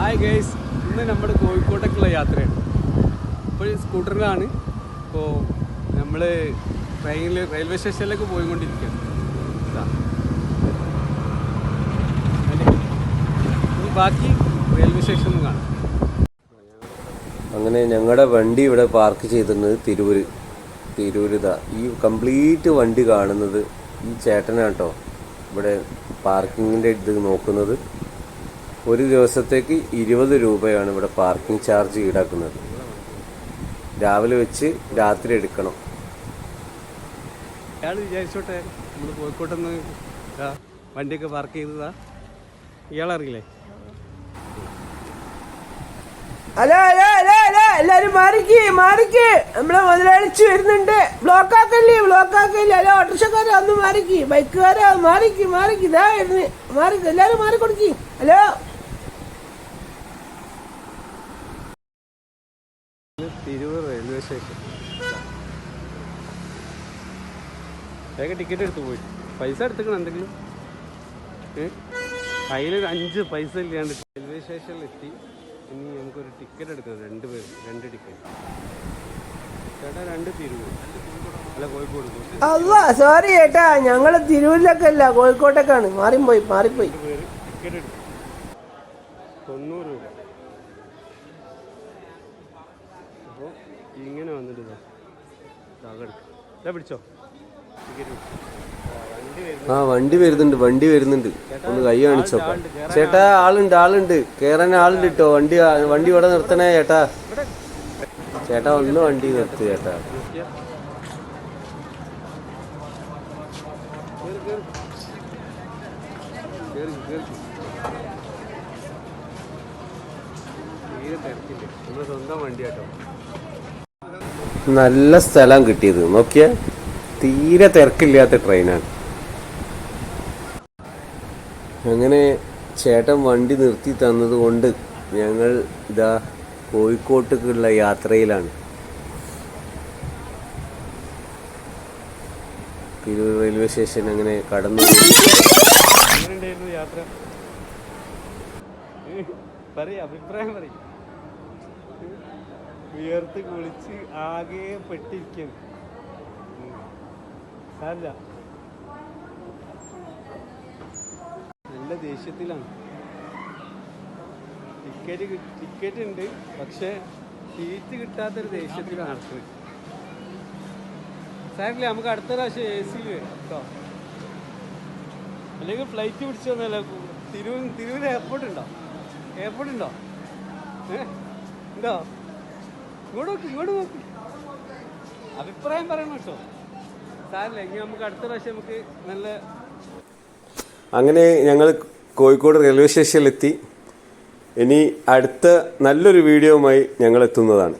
Hi guys ഇന്ന് നമ്മുടെ കോഴിക്കോട്ടേക്കുള്ള യാത്രയാണ്. ഇപ്പോൾ സ്കൂട്ടറിലാണ്. ഇപ്പോൾ നമ്മൾ ട്രെയിനിൽ റെയിൽവേ സ്റ്റേഷനിലേക്ക് പോയിക്കൊണ്ടിരിക്കുകയാണ്. ബാക്കി റെയിൽവേ സ്റ്റേഷനിൽ കാണാം. അങ്ങനെ ഞങ്ങളുടെ വണ്ടി ഇവിടെ പാർക്ക് ചെയ്തിരുന്നത് തിരൂര്. തിരൂര് ദാ. ഈ കംപ്ലീറ്റ് വണ്ടി കാണുന്നത് ഈ ചേട്ടനാട്ടോ ഇവിടെ പാർക്കിങ്ങിന്റെ ഇത് നോക്കുന്നത്. ഒരു ദിവസത്തേക്ക് ഇരുപത് രൂപയാണ് ഇവിടെ പാർക്കിംഗ് ചാർജ് ഈടാക്കുന്നത്. രാവിലെ വെച്ച് രാത്രി എടുക്കണം. അയാൾ വിചാരിച്ചോട്ടെ നമ്മൾ കോഴിക്കോട്ടെന്ന് വണ്ടിയൊക്കെ പാർക്ക് ചെയ്തതാ. ഇയാളറിയില്ലേ? എല്ലാരും മാറിക്ക് മാറിക്ക്. നമ്മളെ വരുന്നുണ്ട്. ബ്ലോക്ക് ആക്കല്ലേ ബ്ലോക്ക് ആക്കല്ലേ ഹലോ ഓട്ടോറിക്ഷക്കാരെ ഒന്ന് മാറിക്ക് ബൈക്കുകാരെ മാറിക്ക് മാറിക്ക്. ഇതാ വരുന്നു. മാറിക്ക് എല്ലാരും മാറി കൊടുക്കി ഹലോ തിരൂർ റെയിൽവേ സ്റ്റേഷൻ വേഗം ടിക്കറ്റ് എടുത്തു പോയി. പൈസ എടുത്തുക്കണം എന്തെങ്കിലും? കയ്യിൽ അഞ്ച് പൈസ ഇല്ലാണ്ട് റെയിൽവേ സ്റ്റേഷനിൽ എത്തി. ഇനി നമുക്കൊരു ടിക്കറ്റ് എടുക്കണം. രണ്ട് പേര് രണ്ട് ടിക്കറ്റ് ചേട്ടാ രണ്ട് തിരൂർ. അല്ല കോഴിക്കോട്. അല്ല സോറി ചേട്ടാ. ഞങ്ങൾ തിരൂരിലൊക്കെ അല്ല കോഴിക്കോട്ടേക്കാണ് മാറിപ്പോയി മാറിപ്പോയി. ടിക്കറ്റ് തൊണ്ണൂറ് രൂപ. ഇങ്ങനെ വന്നിട്ട് ഇതാ. പിടിച്ചോ. ആ, വണ്ടി വരുന്നുണ്ട് വണ്ടി വരുന്നുണ്ട്. ഒന്ന് കൈ കാണിച്ചോ. ചേട്ടാ ആളുണ്ട്. ആളുണ്ട് കേറാൻ ആളുണ്ട് കേട്ടോ വണ്ടി വണ്ടി ഇവിടെ നിർത്തണേ ചേട്ടാ. ചേട്ടാ ഒന്ന് വണ്ടി നിർത്ത് ചേട്ടാ. തീരെ തിരക്കില്ല. നമ്മുടെ സ്വന്തം വണ്ടി കേട്ടോ നല്ല സ്ഥലം കിട്ടിയത്. നോക്കിയേ തീരെ തിരക്കില്ലാത്ത ട്രെയിനാണ്. അങ്ങനെ ചേട്ടൻ വണ്ടി നിർത്തി തന്നത് കൊണ്ട് ഞങ്ങൾ ഇതാ കോഴിക്കോട്ടേക്കുള്ള യാത്രയിലാണ്. തിരൂർ റെയിൽവേ സ്റ്റേഷൻ അങ്ങനെ കടന്നു. യാത്ര? അഭിപ്രായം പറയും. ഉയർത്ത് കുളിച്ച് ആകെ പെട്ടിരിക്കുന്നു സാരില്ല. നല്ല ദേഷ്യത്തിലാണ്. ടിക്കറ്റ് ടിക്കറ്റ് ഉണ്ട് പക്ഷേ സീറ്റ് കിട്ടാത്തൊരു ദേഷ്യത്തിലാണ് നടക്കുന്നത് സാറില്ല നമുക്ക് അടുത്ത പ്രാവശ്യം എ സി കേട്ടോ. അല്ലെങ്കിൽ ഫ്ലൈറ്റ് പിടിച്ചു വന്നല്ല തിരുവ തിരൂർ എയർപോർട്ട് ഉണ്ടോ? എയർപോർട്ട് ഉണ്ടോ? ഏ? ഉണ്ടോ? അഭിപ്രായം പറയണം കേട്ടോ. ഇനി നമുക്ക് അടുത്ത പ്രാവശ്യം നമുക്ക് നല്ല അങ്ങനെ ഞങ്ങൾ കോഴിക്കോട് റെയിൽവേ സ്റ്റേഷനിലെത്തി. ഇനി അടുത്ത നല്ലൊരു വീഡിയോവുമായി ഞങ്ങൾ എത്തുന്നതാണ്.